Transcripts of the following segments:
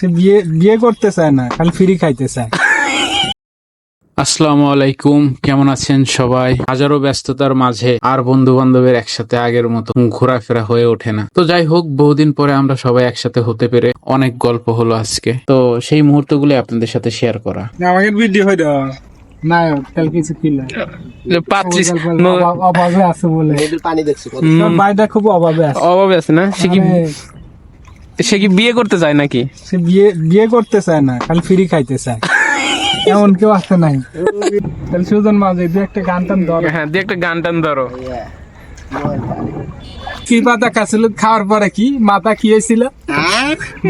সে বিয়ে বিয়ে করতে চায় না খালি ফ্রি খাইতে চায়। আসসালামু আলাইকুম কেমন আছেন সবাই? হাজারো ব্যস্ততার মাঝে আর বন্ধু বান্ধবের একসাথে আগের মতো ঘোরাফেরা হয়ে ওঠে না। তো যাই হোক বহুদিন পরে আমরা সবাই একসাথে হতে পেরে অনেক গল্প হলো আজকে। তো সেই মুহূর্তগুলো আপনাদের সাথে শেয়ার করা। আমাকে ভিডিও হইল। না কাল কিছু ছিল। পাচ্ছিস। অভাবে আছে বলে। পানি দেখছি কত। তোর ভাইটা খুব অভাবে আছে। অভাবে আছে না? সে কি আরে, সে কি বিয়ে করতে চায় নাকি? সে বিয়ে বিয়ে করতে চায় না খালি ফ্রি খাইতে চায়। এমন কেউ আছে নাই। তাহলে সুজন মাঝে দু একটা গান টান ধর। হ্যাঁ দিয়ে একটা গান টান ধরো। কি পাতা খাচ্ছিল খাওয়ার পরে কি? মাথা খেয়েছিল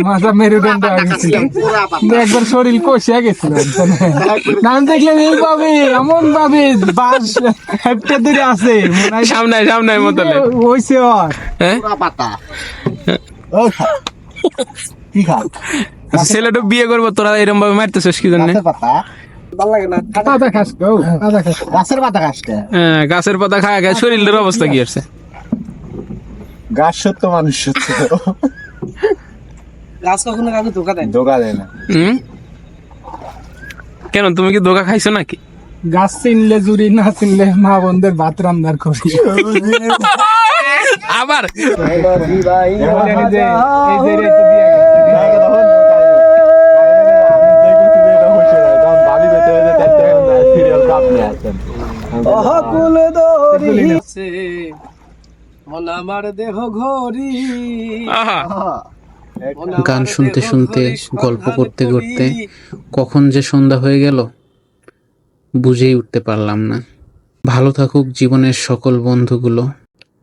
মাথা মেরুদণ্ড গেছিল দিয়ে একবার শরীর কষিয়া গেছিল নাম দেখলে এই পাবে এমন পাবে বাস হেপটে দূরে আছে। মনে হয় সামনে সামনে মোতালে। হইছে ওর। হ্যাঁ। কি? আচ্ছা, ছেলেটা বিয়ে করব তোরা এরকম ভাবে মারতেছিস কি জন্য? গাছের পাতা? হ্যাঁ, গাছের পাতা খায় খায় শরীরের অবস্থা কি আছে? গাছ সত্য মানুষ সত্য। গাছ কখনো কাউকে ধোকা দেয় ধোকা দেয় না। কেন তুমি কি ধোকা খাইছো নাকি? গাছ চিনলে জুড়ি না চিনলে মা বোনদের ভাত রান্নার করি আবার দেহ গান শুনতে শুনতে, গল্প করতে করতে কখন যে সন্ধ্যা হয়ে গেল, বুঝেই উঠতে পারলাম না। ভালো থাকুক জীবনের সকল বন্ধুগুলো।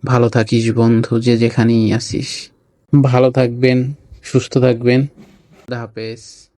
ভালো থাকিস বন্ধু যে যেখানেই আসিস ভালো থাকবেন সুস্থ থাকবেন। হাফেজ।